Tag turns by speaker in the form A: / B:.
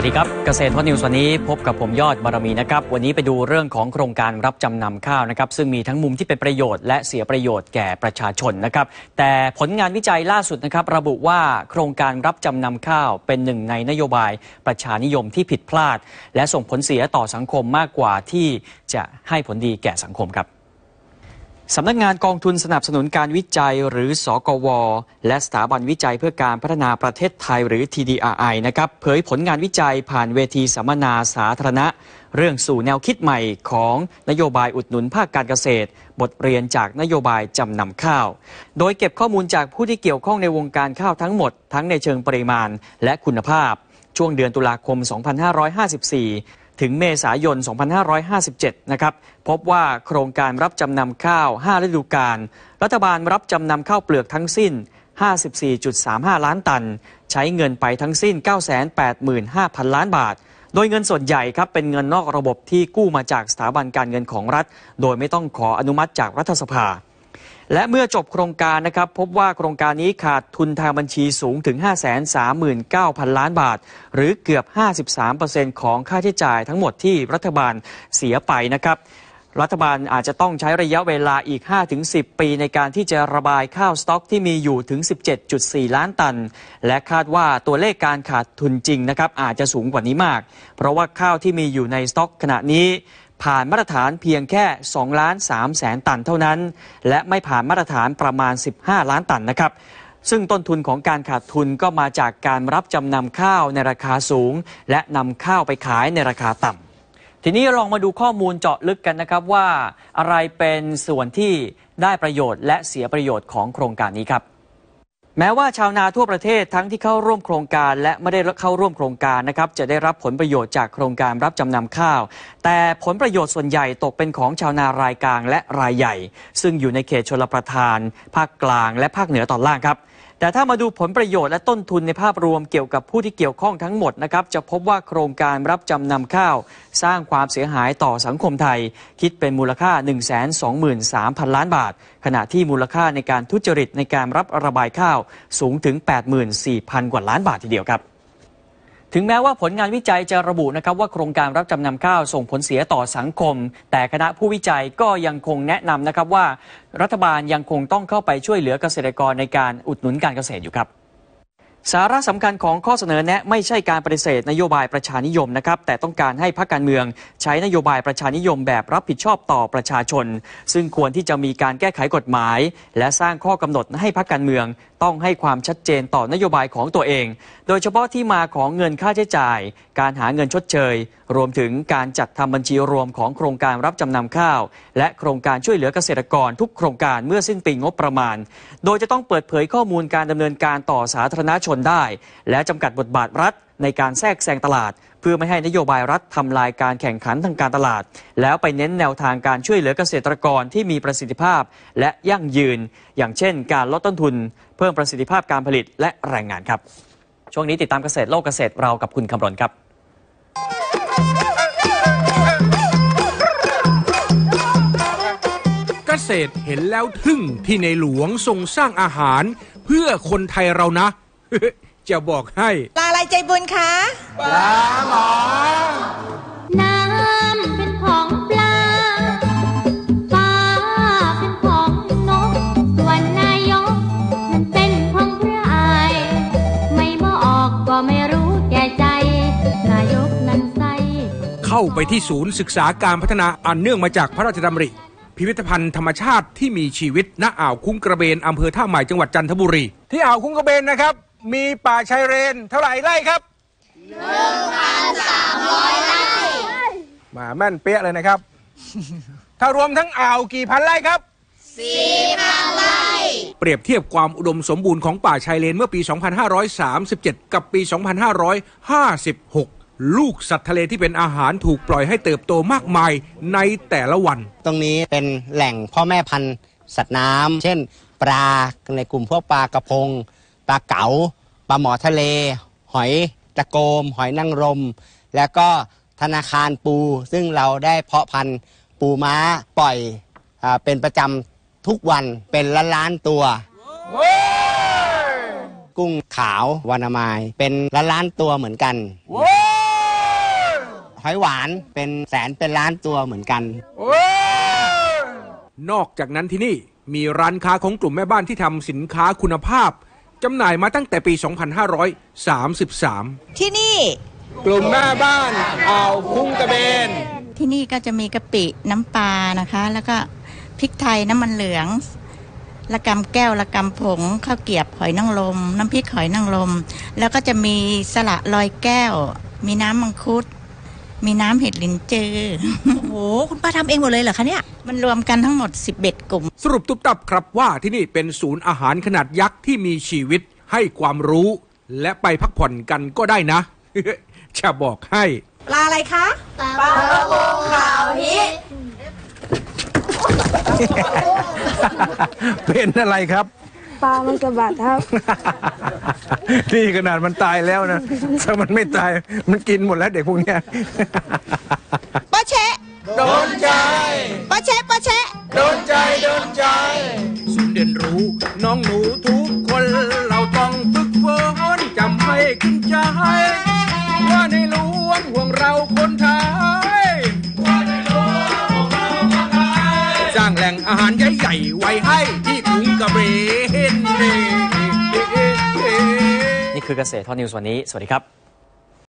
A: วัสดีครับเกษตรทอนิวส์วันนี้พบกับผมยอดบารมีนะครับ วันนี้ไปดูเรื่องของโครงการรับจำนำข้าวนะครับ ซึ่งมีทั้งมุมที่เป็นประโยชน์และเสียประโยชน์แก่ประชาชนนะครับ แต่ผลงานวิจัยล่าสุดนะครับ ระบุว่าโครงการรับจำนำข้าวเป็นหนึ่งในนโยบายประชานิยมที่ผิดพลาด และส่งผลเสียต่อสังคมมากกว่าที่จะให้ผลดีแก่สังคมครับ สำนักงานกองทุนสนับสนุนการวิจัยหรือ สกว และสถาบันวิจัยเพื่อการพัฒนาประเทศไทยหรือ TDRI นะครับเผยผลงานวิจัยผ่านเวทีสัมมนาสาธารณะ เรื่องสู่แนวคิดใหม่ของนโยบายอุดหนุนภาคการเกษตร บทเรียนจากนโยบายจำนำข้าว โดยเก็บข้อมูลจากผู้ที่เกี่ยวข้องในวงการข้าวทั้งหมด ทั้งในเชิงปริมาณและคุณภาพ ช่วงเดือนตุลาคม 2554 ถึงเมษายน 2557 นะครับ พบว่าโครงการรับจำนำข้าว 5 ฤดูกาล รัฐบาลรับจำนำข้าวเปลือกทั้งสิ้น 54.35 ล้านตัน ใช้เงินไปทั้งสิ้น 985,000 ล้านบาท โดยเงินส่วนใหญ่ครับเป็นเงินนอกระบบที่กู้มาจากสถาบันการเงินของรัฐ โดยไม่ต้องขออนุมัติจากรัฐสภา และเมื่อจบโครงการนะครับพบว่าโครงการนี้ขาดทุนทางบัญชีสูงถึง 539,000 ล้านบาท หรือเกือบ 53%ของค่าใช้จ่ายทั้งหมดที่รัฐบาลเสียไปนะครับรัฐบาลอาจจะต้องใช้ระยะเวลาอีก 5-10 ปีในการที่จะระบายข้าวสต็อกที่มีอยู่ถึง 17.4 ล้านตัน และคาดว่าตัวเลขการขาดทุนจริงนะครับอาจจะสูงกว่านี้มาก เพราะว่าข้าวที่มีอยู่ในสต็อกขณะนี้ ผ่านมาตรฐานเพียงแค่2ล้าน3แสนตันเท่านั้น และไม่ผ่านมาตรฐานประมาณ 15 ล้านตันนะครับ ซึ่งต้นทุนของการขาดทุนก็มาจากการรับจำนำข้าวในราคาสูง และนำข้าวไปขายในราคาต่ำทีนี้ลองมาดูข้อมูลเจาะลึกกันนะครับว่าอะไรเป็นส่วนที่ได้ประโยชน์และเสียประโยชน์ของโครงการนี้ครับ แม้ว่าชาวนาทั่วประเทศทั้งที่เข้าร่วมโครงการ และไม่ได้เข้าร่วมโครงการนะครับจะได้รับผลประโยชน์จากโครงการรับจำนำข้าว แต่ผลประโยชน์ส่วนใหญ่ตกเป็นของชาวนารายกลางและรายใหญ่ ซึ่งอยู่ในเขตชลประทาน ภาคกลาง และภาคเหนือตอนล่างครับ แต่ถ้ามาดูผลประโยชน์และต้นทุนในภาพรวมเกี่ยวกับผู้ที่เกี่ยวข้องทั้งหมดนะครับจะพบว่าโครงการรับจำนำข้าว สร้างความเสียหายต่อสังคมไทย คิดเป็นมูลค่า 123,000 ล้านบาท ขณะที่มูลค่าในการทุจริตในการรับระบายข้าวสูงถึง 84,000 กว่าล้านบาททีเดียวครับ ถึงแม้ว่าผลงานวิจัยจะระบุนะครับว่าโครงการรับจำนำข้าวส่งผลเสียต่อสังคม แต่คณะผู้วิจัยก็ยังคงแนะนำนะครับว่า รัฐบาลยังคงต้องเข้าไปช่วยเหลือเกษตรกรในการอุดหนุนการเกษตรอยู่ครับ สาระสำคัญของข้อเสนอแนะไม่ใช่การปฏิเสธนโยบายประชานิยมนะครับ แต่ต้องการให้พรรคการเมือง ใช้นโยบายประชานิยมแบบรับผิดชอบต่อประชาชน ซึ่งควรที่จะมีการแก้ไขกฎหมาย และสร้างข้อกำหนดให้พรรคการเมือง ต้องให้ความชัดเจนต่อนโยบายของตัวเอง โดยเฉพาะที่มาของเงินค่าใช้จ่าย การหาเงินชดเชย รวมถึงการจัดทำบัญชีรวมของโครงการรับจำนำข้าว และโครงการช่วยเหลือเกษตรกรทุกโครงการเมื่อสิ้นปีงบประมาณ โดยจะต้องเปิดเผยข้อมูลการดำเนินการต่อสาธารณชนได้ และจำกัดบทบาทรัฐในการแทรกแซงตลาด เพื่อไม่ให้นโยบายรัฐทำลายการแข่งขันทางการตลาด แล้วไปเน้นแนวทางการช่วยเหลือเกษตรกรที่มีประสิทธิภาพและยั่งยืน อย่างเช่น การลดต้นทุน เพิ่มประสิทธิภาพการผลิตและแรงงานครับ ช่วงนี้ติดตามเกษตรโลกเกษตรเรากับคุณคำรณครับ
B: เกษตรเห็นแล้วทึ่งที่ในหลวงทรงสร้างอาหาร เพื่อคนไทยเรานะ จะบอกให้
C: ปลาอะไรใจบุญคะปลาหมอ
D: น้ำเป็นของปลา ฟ้าเป็นของนก ส่วนนายกนั้นเป็นของพระอาย ไม่บอกก็ไม่รู้แก่ใจ นายกนั้นใส
B: เข้าไปที่ศูนย์ศึกษาการพัฒนาอันเนื่องมาจากพระราชดำริ พิพิธภัณฑ์ธรรมชาติที่มีชีวิตณอ่าวคุ้งกระเบนอำเภอท่าใหม่จังหวัดจันทบุรี ที่อ่าวคุ้งกระเบนนะครับ มีป่าชายเลนเท่าไหร่ไร่ครับ1,300ไร่มาแม่นเป๊ะเลยนะครับ ถ้ารวมทั้งอ่าวกี่พันไร่ครับ 4,000ไร่ เปรียบเทียบความอุดมสมบูรณ์ของป่าชายเลนเมื่อปี 2537 กับปี 2556 ลูกสัตว์ทะเลที่เป็นอาหารถูกปล่อยให้เติบโตมากมายในแต่ละวัน
E: ตรงนี้เป็นแหล่งพ่อแม่พันธุ์สัตว์น้ำเช่น ปลาในกลุ่มพวกปลากระพง ปลาเก๋า ปลาหมอทะเล หอยตะโกม หอยนางรม แล้วก็ธนาคารปู ซึ่งเราได้เพาะพันธุ์ปูม้าปล่อยอาเป็นประจำทุกวันเป็นล้านล้านๆตัว กุ้งขาววานามายเป็นล้านล้านๆตัวเหมือนกัน หอยหวานเป็นแสนเป็นล้านตัวเหมือนกัน
B: นอกจากนั้นที่นี่มีร้านค้าของกลุ่มแม่บ้านที่ทำสินค้าคุณภาพ จำหน่ายมาตั้งแต่ปี 2533
C: ที่นี่
B: กลุ่มแม่บ้านอ่าวคุ้งกระเบน
C: ที่นี่ก็จะมีกะปิน้ำปลานะคะ แล้วก็พริกไทยน้ำมันเหลืองละกำแก้วละกำผงข้าวเกรียบหอยนางรมน้ำพริกหอยนางรมแล้วก็จะมีสละลอยแก้ว มีน้ำมังคุด มีน้ำเห็ดลินจือ
F: โอ้โห คุณป้าทำเองหมดเลยเหรอคะเนี่ย
C: มันรวมกันทั้งหมด 11 กลุ่ม
B: สรุปตุบตับครับว่าที่นี่เป็นศูนย์อาหารขนาดยักษ์ที่มีชีวิตให้ความรู้ และไปพักผ่อนกันก็ได้นะ จะบอกให้
F: ปลาอะไรคะ
G: เป็นอะไรครับ
H: ปลามันสะบัดครับ
G: นี่ขนาดมันตายแล้วนะ ถ้ามันไม่ตาย มันกินหมดแล้วเด็กพวกเนี้ย
C: ป้าเชะ
B: โดนใจ
C: ป้าเชะป้าเชะ
B: โดนใจ โดนใจ ศูนย์เรียนรู้ น้องหนูทุกคน เราต้องฝึกฝนจำให้ขึ้นใจ ว่าใน
A: คือเกษตรทอนิวส์วันนี้ สวัสดีครับ